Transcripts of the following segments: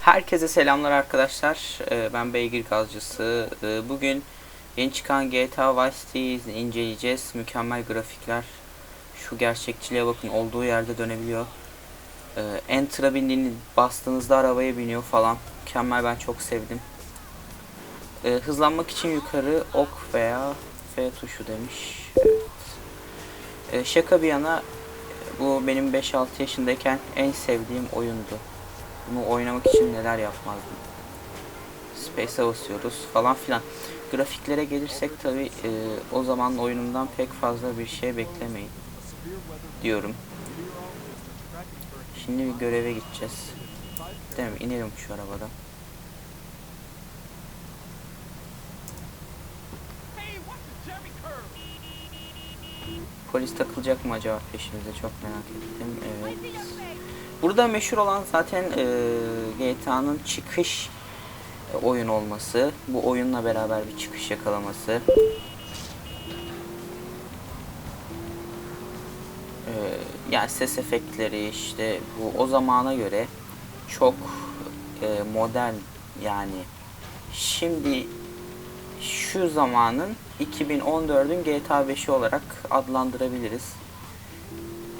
Herkese selamlar arkadaşlar. Ee, Ben Beygir Gazcısı. Ee, Bugün yeni çıkan GTA Vice City'yi inceleyeceğiz. Mükemmel grafikler. Şu gerçekçiliğe bakın olduğu yerde dönebiliyor. Ee, Enter'a bindiğiniz bastığınızda arabaya biniyor falan. Mükemmel ben çok sevdim. Hızlanmak için yukarı ok veya F tuşu demiş. Evet. Şaka bir yana bu benim 5-6 yaşındayken en sevdiğim oyundu. Bunu oynamak için neler yapmazdım. Space'e basıyoruz falan filan. Grafiklere gelirsek tabi e, o zaman oyunumdan pek fazla bir şey beklemeyin diyorum. Şimdi bir göreve gideceğiz. Değil mi? İnelim şu arabadan. Polis takılacak mı acaba peşimize çok merak ettim. Evet. Burada meşhur olan zaten e, GTA'nın çıkış e, oyun olması. Bu oyunla beraber bir çıkış yakalaması. E, yani ses efektleri işte bu o zamana göre çok e, modern yani şimdi şu zamanın 2014'ün GTA 5'i olarak adlandırabiliriz.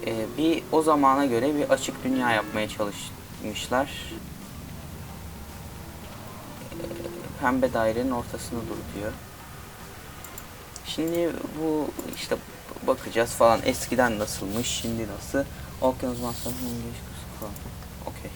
Ee, bir o zamana göre bir açık dünya yapmaya çalışmışlar. Ee, pembe dairenin ortasında dur diyor. Şimdi bu işte bakacağız falan eskiden nasılmış, şimdi nasıl. Okyanus Master'ın İngiliz falan. Okey.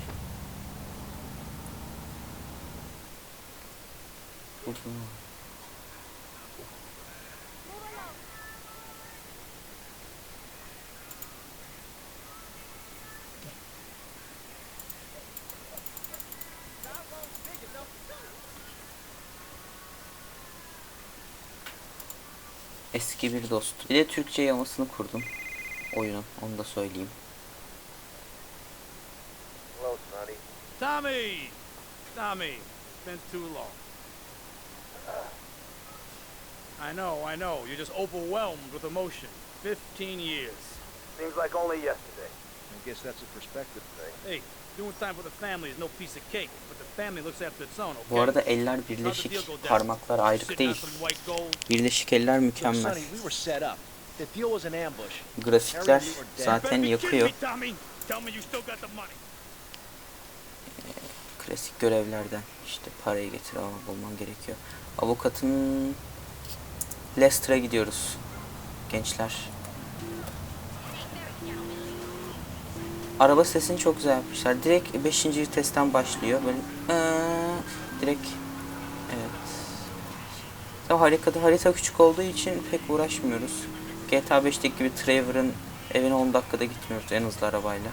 Eski bir dost. Bir de Türkçe yamasını kurdum. Oyunun. Onu da söyleyeyim. Hello, Sonny. Tommy! Tommy, it's been too long. I know, I know. You're just overwhelmed with emotion. 15 years. Seems like only yesterday. I guess that's a perspective thing. Hey, doing time for the family is no piece of cake, but the family looks after its own, okay? Bu arada eller How'd the deal birleşik, parmaklar ayrık değil. Birleşik eller mükemmel. Sonny, we were set up. The deal was an ambush. Grafikler zaten yakıyor. money. Klasik görevlerden işte parayı getir ama bulman gerekiyor. Avukatın Leicester'a gidiyoruz. Gençler. Araba sesini çok güzel yapmışlar. Direkt 5. testten başlıyor. Böyle "Aa", direkt evet. Tabii haritada harita küçük olduğu için pek uğraşmıyoruz. GTA 5'teki gibi Trevor'ın evine 10 dakikada gitmiyoruz en hızlı arabayla.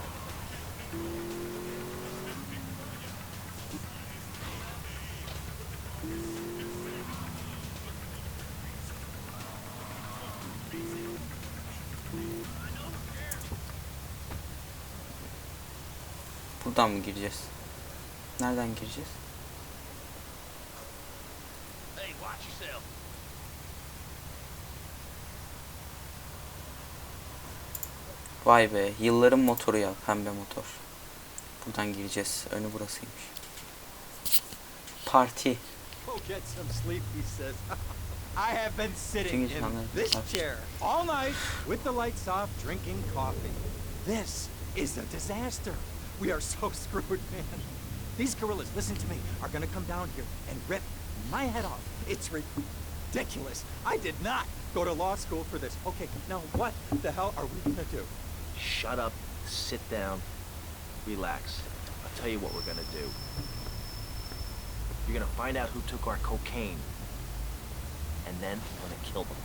Buradan mı gireceğiz? Nereden gireceğiz? Vay be, yılların motoru ya, pembe motor. Buradan gireceğiz. Önü burasıymış. Parti. I have been sitting in this chair all night with the lights off, drinking coffee. This is a disaster. We are so screwed, man. These gorillas, listen to me, are gonna come down here and rip my head off. It's ridiculous. I did not go to law school for this. Okay, now what the hell are we gonna do? Shut up, sit down, relax. I'll tell you what we're gonna do. You're gonna find out who took our cocaine. And then we're gonna kill them.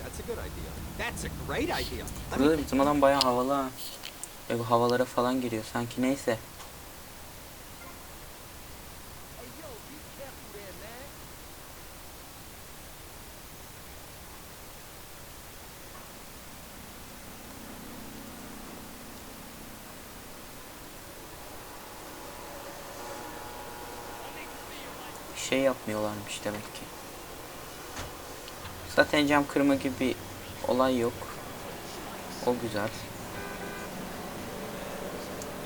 That's a good idea. That's a great idea. Let Burada me da bizim adam bayağı havalı ha. Ve bu havalara falan giriyor. Sanki neyse. Şey yapmıyorlarmış demek ki. Zaten cam kırma gibi bir olay yok. O güzel.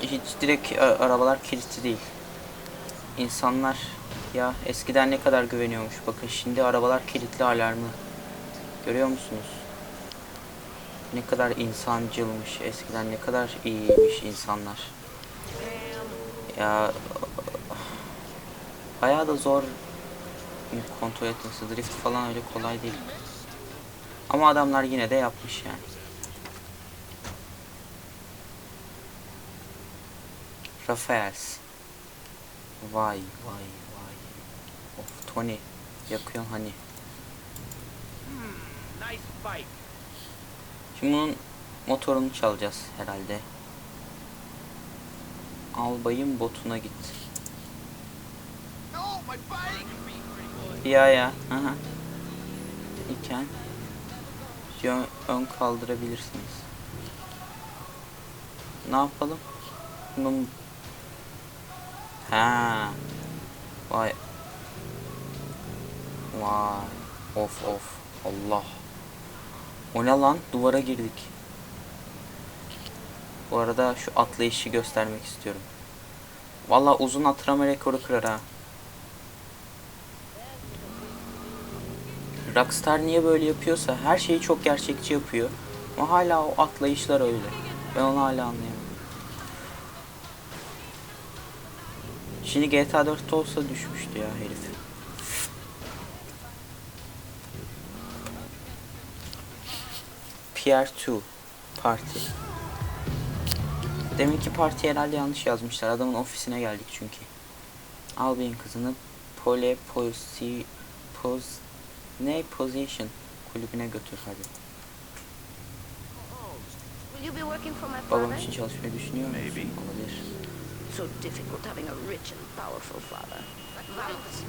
Hiç direkt a- arabalar kilitli değil. insanlar ya eskiden ne kadar güveniyormuş. Bakın şimdi arabalar kilitli alarmı. Görüyor musunuz? Ne kadar insancılmış eskiden ne kadar iyiymiş insanlar. Ya bayağı da zor kontrol etmesi. Drift falan öyle kolay değil. Ama adamlar yine de yapmış yani. Rafaels. Vay vay vay. Of Tony. Yakıyorsun hani. Nice bike. Şimdi bunun motorunu çalacağız herhalde. Albayın botuna git. Ya ya. Aha. İken diyor, ön kaldırabilirsiniz. Ne yapalım? Bunun Ha. Vay. Vay. Of of. Allah. O ne lan? Duvara girdik. Bu arada şu atlayışı göstermek istiyorum. Valla uzun atlama rekoru kırar ha. Rockstar niye böyle yapıyorsa her şeyi çok gerçekçi yapıyor. Ama hala o atlayışlar öyle. Ben onu hala anlayamam. Şimdi GTA 4'te olsa düşmüştü ya herif. Pierre 2 Parti. Deminki parti herhalde yanlış yazmışlar. Adamın ofisine geldik çünkü. Albay'ın kızını Pole Posi Pos ne Position kulübüne götür hadi. Babam için çalışmayı düşünüyor musun? Maybe. Olabilir. So difficult having a rich and powerful father. Vamos.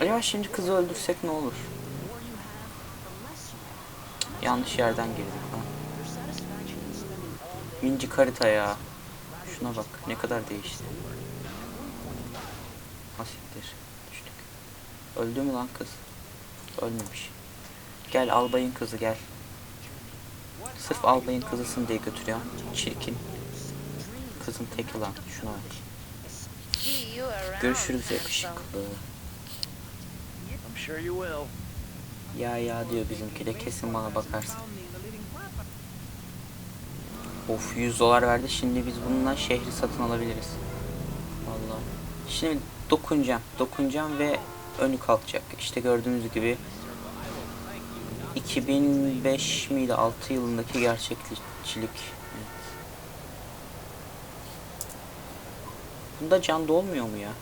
Acaba şimdi kızı öldürsek ne olur? Yanlış yerden girdik lan. Mincik harita ya. Şuna bak ne kadar değişti. Hasittir. Düştük. Öldü mü lan kız? Ölmemiş. Gel albayın kızı gel. Sırf albayın kızısın diye götürüyor. Çirkin. Kızın teki lan. Şuna bak. Görüşürüz yakışıklı. Ya ya diyor bizimki de kesin bana bakarsın. Of 100 dolar verdi. Şimdi biz bununla şehri satın alabiliriz. Vallahi. Şimdi dokunacağım. Dokunacağım ve önü kalkacak. İşte gördüğünüz gibi 2005 miydi 6 yılındaki gerçekçilik. Bunda can dolmuyor mu ya?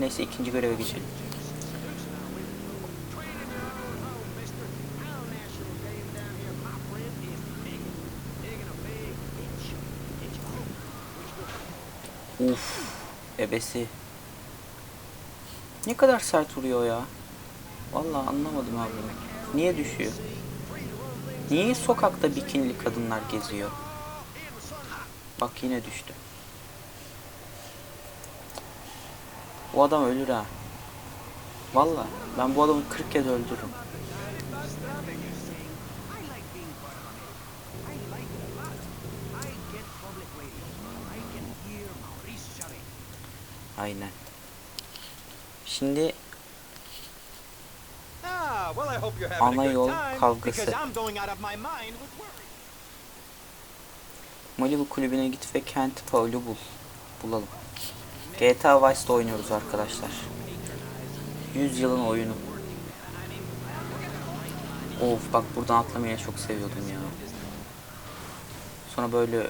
Neyse ikinci göreve geçelim. Uf, ebesi. Ne kadar sert vuruyor ya. Vallahi anlamadım abi. Niye düşüyor? Niye sokakta bikinili kadınlar geziyor? Bak yine düştü. Bu adam ölür ha. Vallahi ben bu adamı 40 kez öldürürüm. Aynen. Şimdi Ah, Ana yol kavgası. Malibu kulübüne git ve Kent Paul'u bul. Bulalım. GTA Vice'da oynuyoruz arkadaşlar. 100 yılın oyunu. Of bak buradan atlamayı çok seviyordum ya. Sonra böyle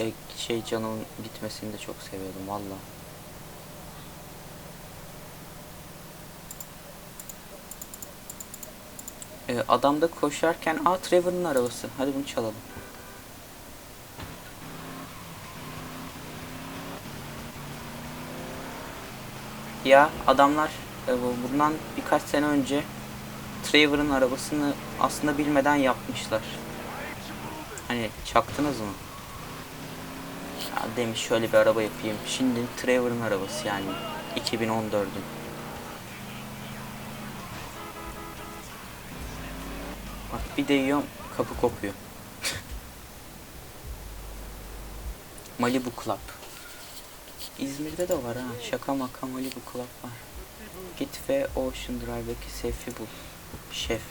e, şey canımın gitmesini de çok seviyordum valla. Ee, adam da koşarken aa Trevor'ın arabası. Hadi bunu çalalım. Ya adamlar e, bu- bundan birkaç sene önce Trevor'ın arabasını aslında bilmeden yapmışlar. Hani çaktınız mı? Ya demiş şöyle bir araba yapayım. Şimdi Trevor'ın arabası yani 2014'ün. Bir değiyorum kapı kopuyor. Malibu Club. İzmir'de de var ha. Şaka maka Malibu Club var. Git ve Ocean Drive'daki Sef'i bul. Şef.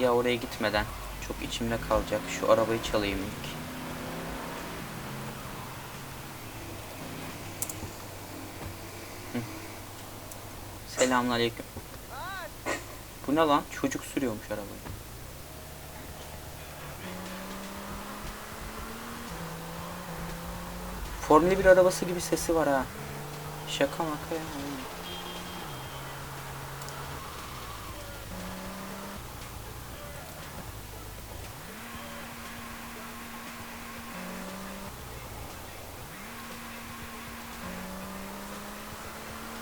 Ya oraya gitmeden çok içimde kalacak. Şu arabayı çalayım ilk. Selamünaleyküm. Bu ne lan? Çocuk sürüyormuş arabayı. Formula 1 arabası gibi sesi var ha. Şaka maka ya.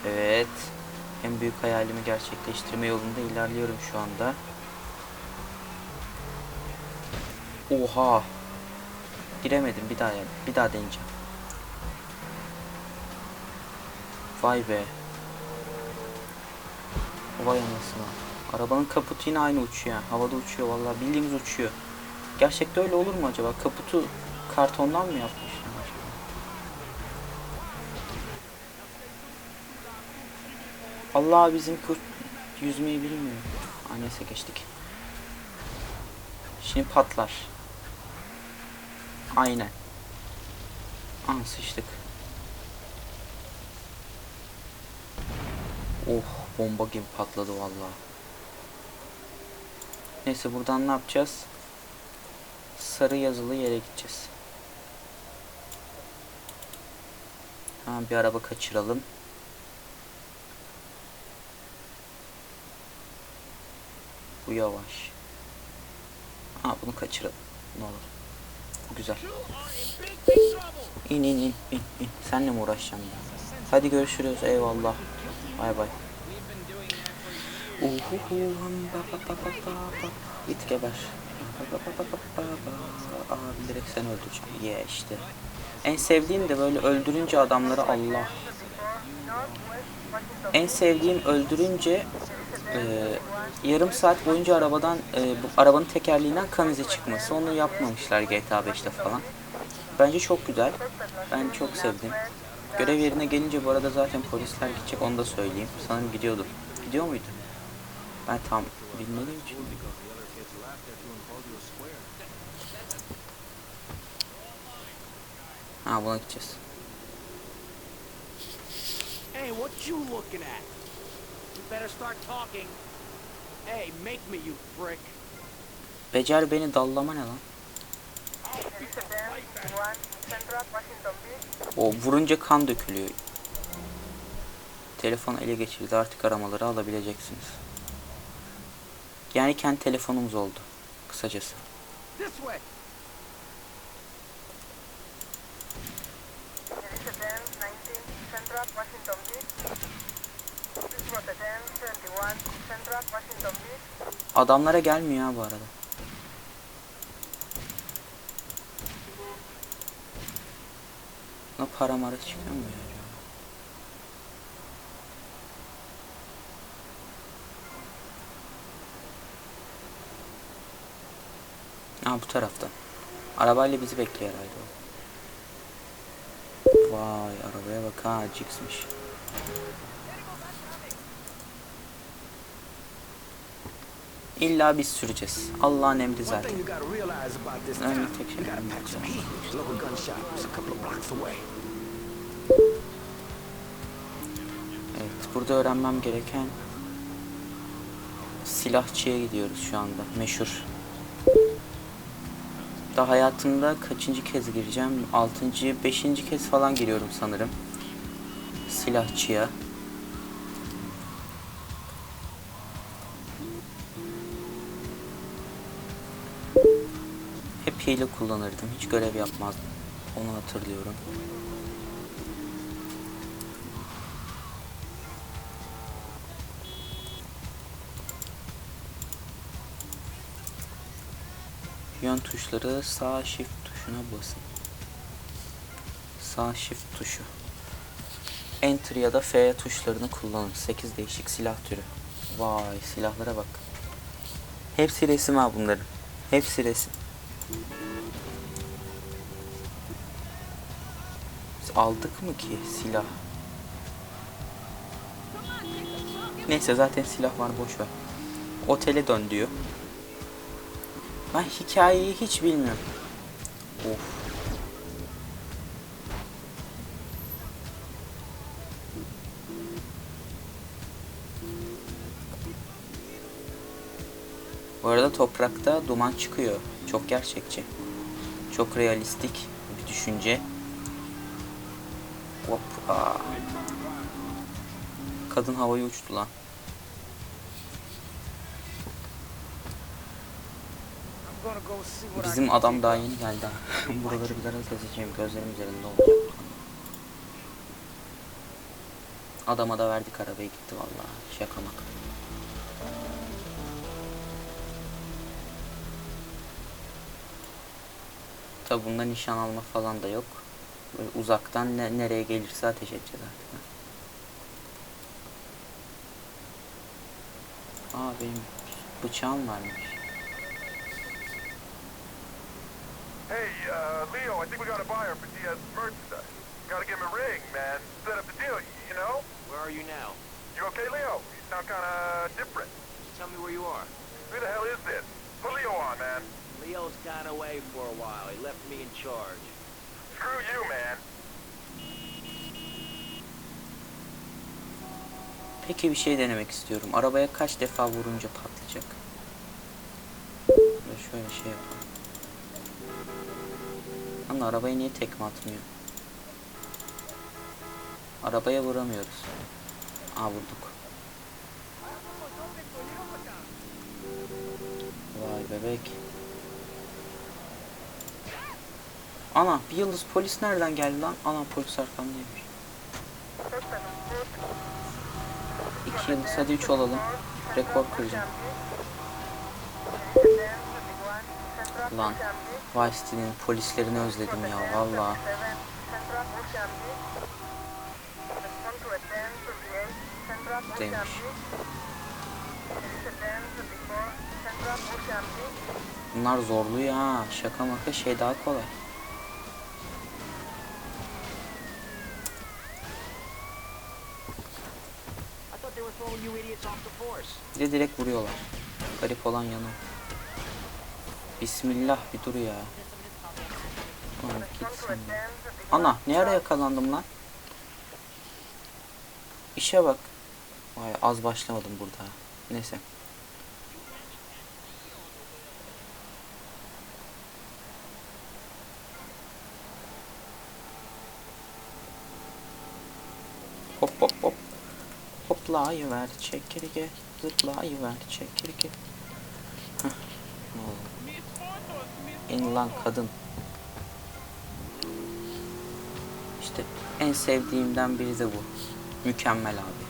Evet. En büyük hayalimi gerçekleştirme yolunda ilerliyorum şu anda. Oha. Giremedim bir daha yani. Bir daha deneyeceğim. Vay be. Vay anasına. Arabanın kaputu yine aynı uçuyor. Havada uçuyor vallahi bildiğimiz uçuyor. Gerçekte öyle olur mu acaba? Kaputu kartondan mı yapmışlar Allah bizim kurt yüzmeyi bilmiyor. Aa, neyse geçtik. Şimdi patlar. Aynen. Aa sıçtık. Oh bomba gibi patladı vallahi. Neyse buradan ne yapacağız? Sarı yazılı yere gideceğiz. Hemen bir araba kaçıralım. Bu yavaş. Ha bunu kaçıralım. Ne olur. Bu güzel. İn in in in in. Senle mi uğraşacağım ya? Hadi görüşürüz. Eyvallah. Bay bay. Uhuhu. Git geber. Abi direkt sen öldüreceğim. Ye işte. En sevdiğim de böyle öldürünce adamları Allah. En sevdiğim öldürünce e, yarım saat boyunca arabadan e, bu arabanın tekerleğinden kan izi çıkması. Onu yapmamışlar GTA 5'te falan. Bence çok güzel. Ben çok sevdim. Görev yerine gelince bu arada zaten polisler gidecek onu da söyleyeyim. Sanırım gidiyordu. Gidiyor muydu? Ben tam bilmediğim için. Ha buna gideceğiz. Hey, what you looking at? Becer beni dallama ne lan? O vurunca kan dökülüyor. Telefon ele geçirdi artık aramaları alabileceksiniz. Yani kendi telefonumuz oldu. Kısacası. This way. Adamlara gelmiyor ha bu arada. Ne para mara çıkıyor mu ya? Ha bu taraftan. Arabayla bizi bekliyor herhalde o. Vay arabaya bak ha Jix'miş. İlla biz süreceğiz. Allah'ın emri zaten. Önemli tek şey. Evet, burada öğrenmem gereken silahçıya gidiyoruz şu anda. Meşhur. Daha hayatımda kaçıncı kez gireceğim? Altıncı, beşinci kez falan giriyorum sanırım. Silahçıya. Hile kullanırdım. Hiç görev yapmazdım. Onu hatırlıyorum. Yön tuşları sağ shift tuşuna basın. Sağ shift tuşu. Enter ya da F tuşlarını kullanın. 8 değişik silah türü. Vay silahlara bak. Hepsi resim ha bunların. Hepsi resim. Biz aldık mı ki silah? Neyse zaten silah var boş ver. Otele dön diyor. Ben hikayeyi hiç bilmiyorum. Of. Bu arada toprakta duman çıkıyor. Çok gerçekçi. Çok realistik bir düşünce. Hop. Aa. Kadın havaya uçtu lan. Bizim adam daha yeni geldi. Buraları biraz gezeceğim. Gözlerim üzerinde olacak. Adama da verdik arabayı gitti vallahi. Şaka maka. Tabi bunda nişan alma falan da yok. Böyle uzaktan ne, nereye gelirse ateş edeceğiz artık. Aa benim bıçağım varmış. Hey, uh, Leo, I think we got a buyer for Diaz's merchandise. Gotta give him a ring, man. Set up the deal, you know? Where are you now? You okay, Leo? You sound kinda different. Just tell me where you are. Who the hell is this? Put Leo on, man. Leo's gone away for a while. He left me in charge. Screw you, man. Peki bir şey denemek istiyorum. Arabaya kaç defa vurunca patlayacak? Böyle şöyle şey yapalım. Lan arabaya niye tekme atmıyor? Arabaya vuramıyoruz. Aa vurduk. Vay bebek. Ana bir yıldız polis nereden geldi lan? Ana polis arkamdaymış. İki yıldız hadi üç olalım. Rekor kıracağım. Lan Vice City'nin polislerini özledim ya valla. Buradaymış. Bunlar zorlu ya. Şaka maka şey daha kolay. I thought they were throwing you idiots off the force. Bir de direkt vuruyorlar. Garip olan yanı. Bismillah bir dur ya. Lan gitsin. Ana ne ara yakalandım lan? İşe bak. Vay az başlamadım burada. Neyse. Hop hop hop. Hoplayıver çekirge. Zıplayıver çekirge. İn lan kadın. İşte en sevdiğimden biri de bu. Mükemmel abi.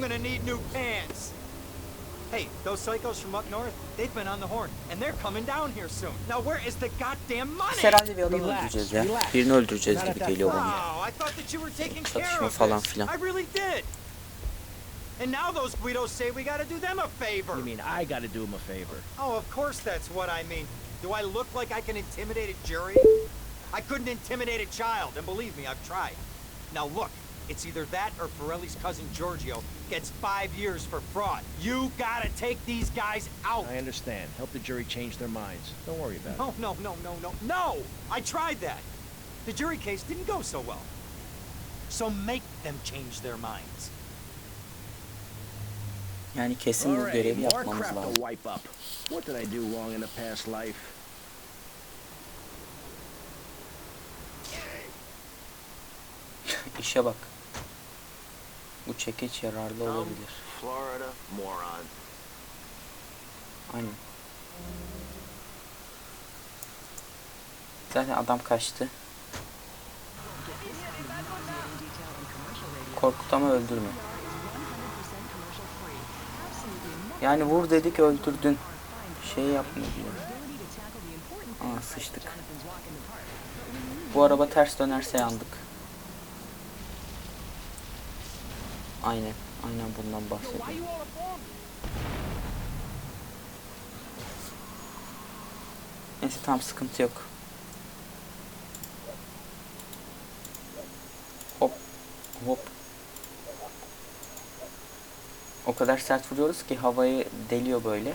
I'm gonna need new pants. Hey, those psychos from up north, they've been on the horn, and they're coming down here soon. Now, where is the goddamn money? Biz herhalde bir adam Relax, öldüreceğiz ya. relax. Birini öldüreceğiz Not gibi at that geliyor bana. Wow, I thought that you were taking care Çatışma of falan this. filan. I really did. And now those Guidos say we gotta do them a favor. You mean I gotta do him a favor? Oh, of course that's what I mean. Do I look like I can intimidate a jury? I couldn't intimidate a child, and believe me, I've tried. Now look, it's either that or Pirelli's cousin Giorgio gets five years for fraud. You gotta take these guys out. I understand. Help the jury change their minds. Don't worry about it. No, no, no, no, no, no! I tried that. The jury case didn't go so well. So make them change their minds. Yani kesin bu Alright, görevi more yapmamız crap to lazım. wipe up. What did I do wrong in the past life? İşe bak. Bu çekeç yararlı olabilir. Florida moron. Aynen. Zaten adam kaçtı. Korkut ama öldürme. Yani vur dedik öldürdün. Şey yapma diyor. Aa sıçtık. Bu araba ters dönerse yandık. Aynen. Aynen bundan bahsediyorum. Neyse tamam sıkıntı yok. Hop. Hop. O kadar sert vuruyoruz ki havayı deliyor böyle.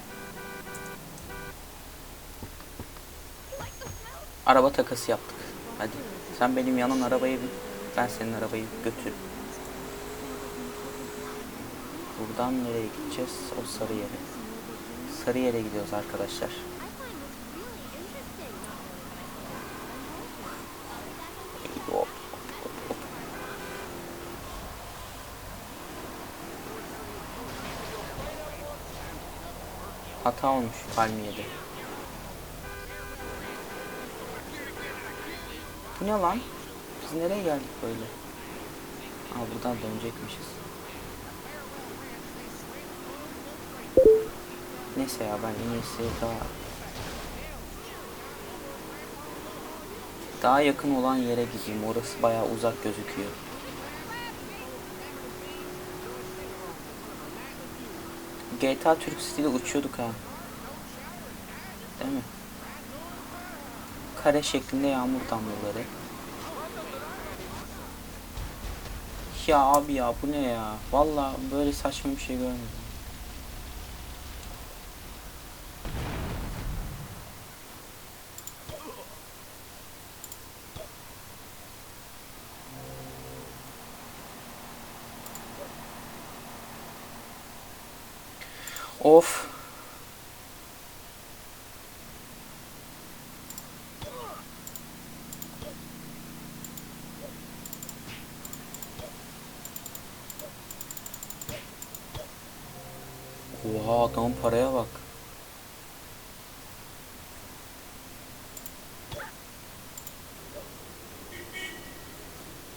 Araba takası yaptık. Hadi. Sen benim yanın arabayı bin. Ben senin arabayı götür. Buradan nereye gideceğiz? O sarı yere. Sarı yere gidiyoruz arkadaşlar. Hata olmuş palmiyede. Bu ne lan? Biz nereye geldik böyle? Aa buradan dönecekmişiz. Neyse ya ben en iyisi daha daha yakın olan yere gideyim. Orası bayağı uzak gözüküyor. GTA Türk stili uçuyorduk ha. Değil mi? Kare şeklinde yağmur damlaları. Ya abi ya bu ne ya? Vallahi böyle saçma bir şey görmedim. Of. Oha adamın paraya bak.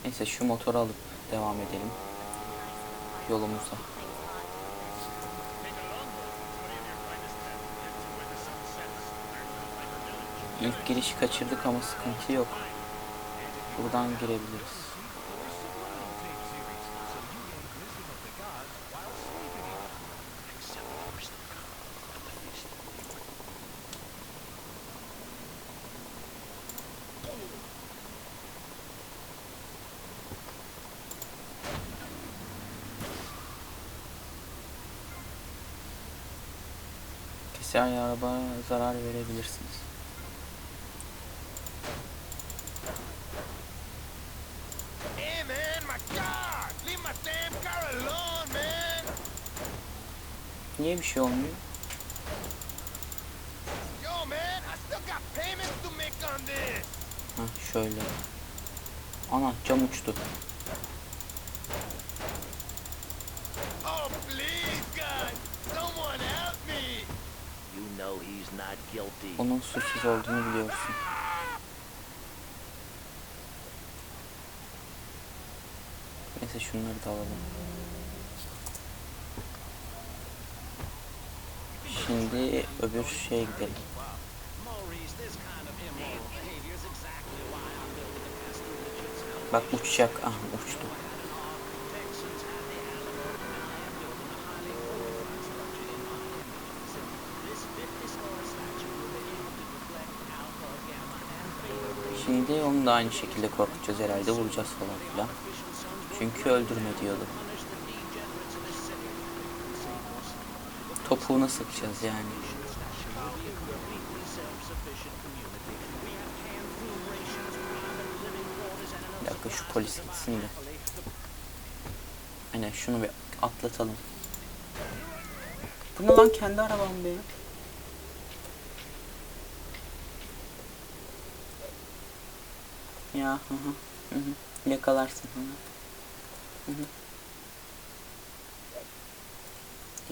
Neyse şu motoru alıp devam edelim yolumuza. İlk girişi kaçırdık ama sıkıntı yok. Buradan girebiliriz. Keser araba zarar verebilirsiniz. Niye bir şey olmuyor? Yo, man, I still got payments to make on this! Hah şöyle. Ana cam uçtu. Onun suçsuz olduğunu biliyorsun. Neyse şunları da alalım. Şimdi öbür şeye gidelim. Bak uçacak. Ah uçtu. Şimdi onu da aynı şekilde korkutacağız herhalde. Vuracağız falan filan. Çünkü öldürme diyordu. Topuğuna sıkacağız yani. Bir dakika şu polis gitsin de. Aynen şunu bir atlatalım. Bu ne lan kendi arabam be. Ya hı hı. Hı hı. Yakalarsın hı hı. Hı.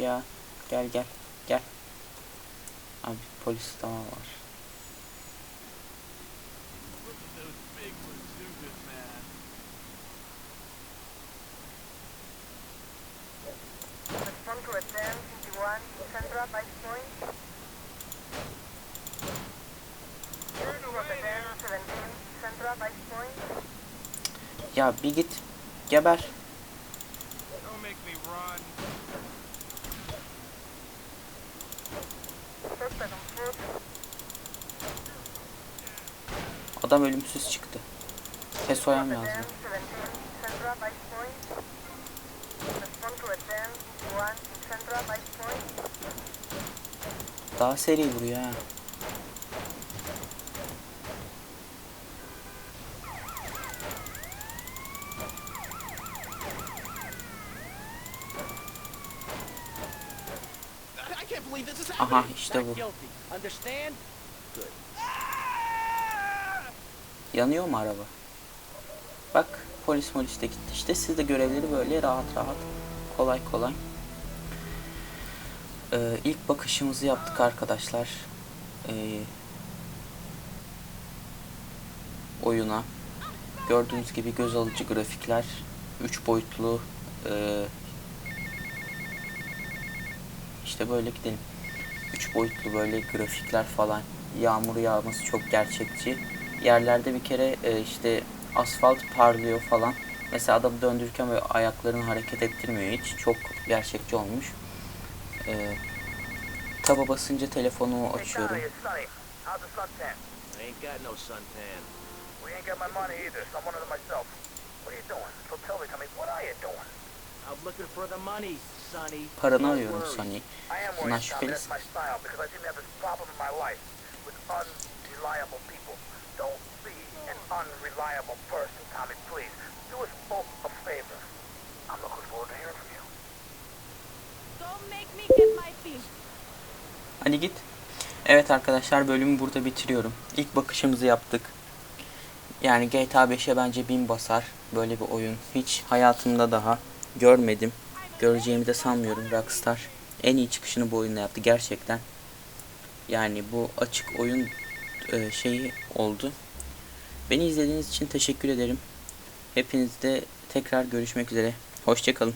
Ya gel gel gel. Abi polis tamam var. Bir git. Geber. Adam ölümsüz çıktı. Pesoyam yazdı. 17, Central Vice Point. Respond to attend 51, Central Vice Point. Daha seri vuruyor ha. I can't believe this is Aha işte bu. Yanıyor mu araba? Bak polis molis de gitti. İşte siz de görevleri böyle rahat rahat kolay kolay. Ee, ilk bakışımızı yaptık arkadaşlar. Ee, oyuna. Gördüğünüz gibi göz alıcı grafikler. 3 boyutlu ee, işte böyle gidelim. 3 boyutlu böyle grafikler falan. Yağmur yağması çok gerçekçi. Yerlerde bir kere e, işte asfalt parlıyor falan. Mesela adamı döndürürken böyle ayaklarını hareket ettirmiyor hiç. Çok gerçekçi olmuş. E, taba basınca telefonumu açıyorum. I'm one of them myself. What are you doing? So tell me, tell me, what are you doing? I'm looking for the money. Paranı arıyorum am Bundan şüphelisin. Hadi git. Evet arkadaşlar bölümü burada bitiriyorum. İlk bakışımızı yaptık. Yani GTA 5'e bence bin basar böyle bir oyun. Hiç hayatımda daha görmedim. Göreceğimi de sanmıyorum Rockstar. En iyi çıkışını bu oyunla yaptı gerçekten. Yani bu açık oyun e, şeyi oldu. Beni izlediğiniz için teşekkür ederim. Hepinizde tekrar görüşmek üzere. Hoşçakalın.